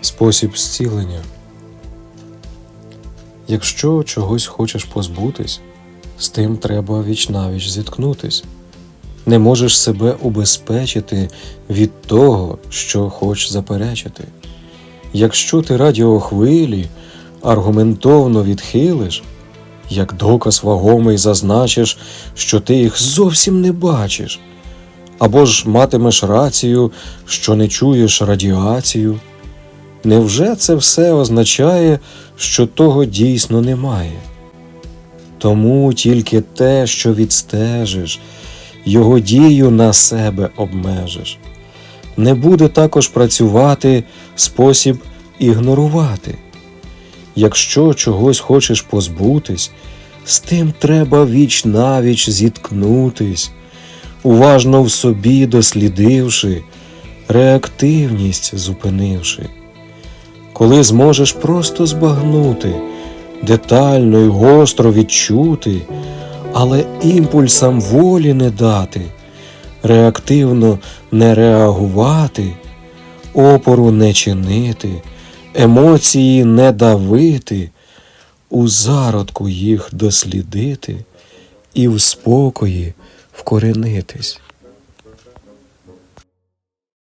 Спосіб зцілення. Якщо чогось хочеш позбутись, з тим треба вічнавіч зіткнутись. Не можеш себе убезпечити від того, що хочеш заперечити. Якщо ти радіохвилі аргументовно відхилиш, як доказ вагомий зазначиш, що ти їх зовсім не бачиш, або ж матимеш рацію, що не чуєш радіацію. Невже це все означає, що того дійсно немає? Тому тільки те, що відстежиш, його дію на себе обмежиш. Не буде також працювати спосіб ігнорувати. Якщо чогось хочеш позбутись, з тим треба віч навіч зіткнутись, уважно в собі дослідивши, реактивність зупинивши. Коли зможеш просто збагнути, детально й гостро відчути, але імпульсам волі не дати, реактивно не реагувати, опору не чинити, емоції не давити, у зародку їх дослідити і в спокої вкоренитись.